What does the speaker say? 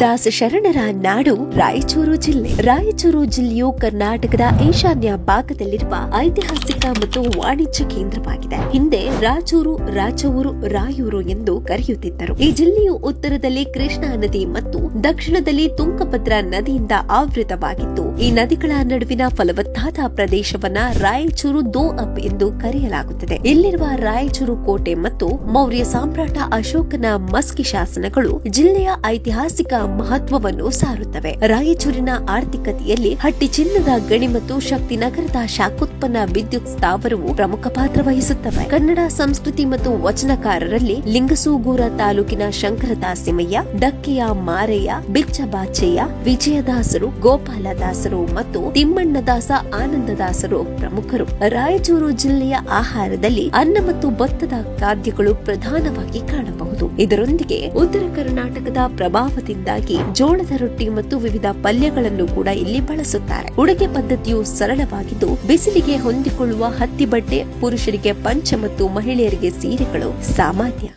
ದಾಸ ಶರಣರ ನಾಡು, ರಾಯಚೂರು ಜಿಲ್ಲೆ. ರಾಯಚೂರು ಜಿಲ್ಲೆಯು ಕರ್ನಾಟಕದ ಈಶಾನ್ಯ ಭಾಗದಲ್ಲಿರುವ ಐತಿಹಾಸಿಕ ಮತ್ತು ವಾಣಿಜ್ಯ ಕೇಂದ್ರವಾಗಿದೆ. ಹಿಂದೆ ರಾಚೂರು ರಾಯೂರು ಎಂದು ಕರೆಯುತ್ತಿದ್ದರು. ಈ ಜಿಲ್ಲೆಯು ಉತ್ತರದಲ್ಲಿ ಕೃಷ್ಣಾ ನದಿ ಮತ್ತು ದಕ್ಷಿಣದಲ್ಲಿ ತುಂಗಭದ್ರಾ ನದಿಯಿಂದ ಆವೃತವಾಗಿದ್ದು ಈ ನದಿಗಳ ನಡುವಿನ ಫಲವತ್ತಾದ ಪ್ರದೇಶವನ್ನ ರಾಯಚೂರು ದೋ ಅಪ್ ಎಂದು ಕರೆಯಲಾಗುತ್ತದೆ. ಇಲ್ಲಿರುವ ರಾಯಚೂರು ಕೋಟೆ ಮತ್ತು ಮೌರ್ಯ ಸಾಮ್ರಾಟ ಅಶೋಕನ ಮಸ್ಕಿ ಶಾಸನಗಳು ಜಿಲ್ಲೆಯ ಐತಿಹಾಸಿಕ ಮಹತ್ವವನ್ನು ಸಾರುತ್ತವೆ. ರಾಯಚೂರಿನ ಆರ್ಥಿಕತೆಯಲ್ಲಿ ಹಟ್ಟಿ ಚಿನ್ನದ ಗಣಿ ಮತ್ತು ಶಕ್ತಿನಗರದ ಶಾಖೋತ್ಪನ್ನ ವಿದ್ಯುತ್ ಸ್ಥಾವರವು ಪ್ರಮುಖ ಪಾತ್ರ ವಹಿಸುತ್ತವೆ. ಕನ್ನಡ ಸಂಸ್ಕೃತಿ ಮತ್ತು ವಚನಕಾರರಲ್ಲಿ ಲಿಂಗಸೂಗೂರ ತಾಲೂಕಿನ ಶಂಕರದಾಸಿಮಯ್ಯ, ಡಕ್ಕೆಯ ಮಾರಯ್ಯ ಬಿಚ್ಚಬಾಚೆಯ ವಿಜಯದಾಸರು, ಗೋಪಾಲದಾಸರು ಮತ್ತು ತಿಮ್ಮಣ್ಣದಾಸ ಆನಂದದಾಸರು ಪ್ರಮುಖರು. ರಾಯಚೂರು ಜಿಲ್ಲೆಯ ಆಹಾರದಲ್ಲಿ ಅನ್ನ ಮತ್ತು ಭತ್ತದ ಖಾದ್ಯಗಳು ಪ್ರಧಾನವಾಗಿ ಕಾಣಬಹುದು. ಇದರೊಂದಿಗೆ ಉತ್ತರ ಕರ್ನಾಟಕದ ಪ್ರಭಾವದಿಂದಾಗಿ ಜೋಳದ ರೊಟ್ಟಿ ಮತ್ತು ವಿವಿಧ ಪಲ್ಯಗಳನ್ನು ಕೂಡ ಇಲ್ಲಿ ಬಳಸುತ್ತಾರೆ. ಉಡುಗೆ ಪದ್ಧತಿಯು ಸರಳವಾಗಿದ್ದು, ಬಿಸಿಲಿಗೆ ಹೊಂದಿಕೊಳ್ಳುವ ಹತ್ತಿ ಬಟ್ಟೆ, ಪುರುಷರಿಗೆ ಪಂಚ ಮತ್ತು ಮಹಿಳೆಯರಿಗೆ ಸೀರೆಗಳು ಸಾಮಾನ್ಯ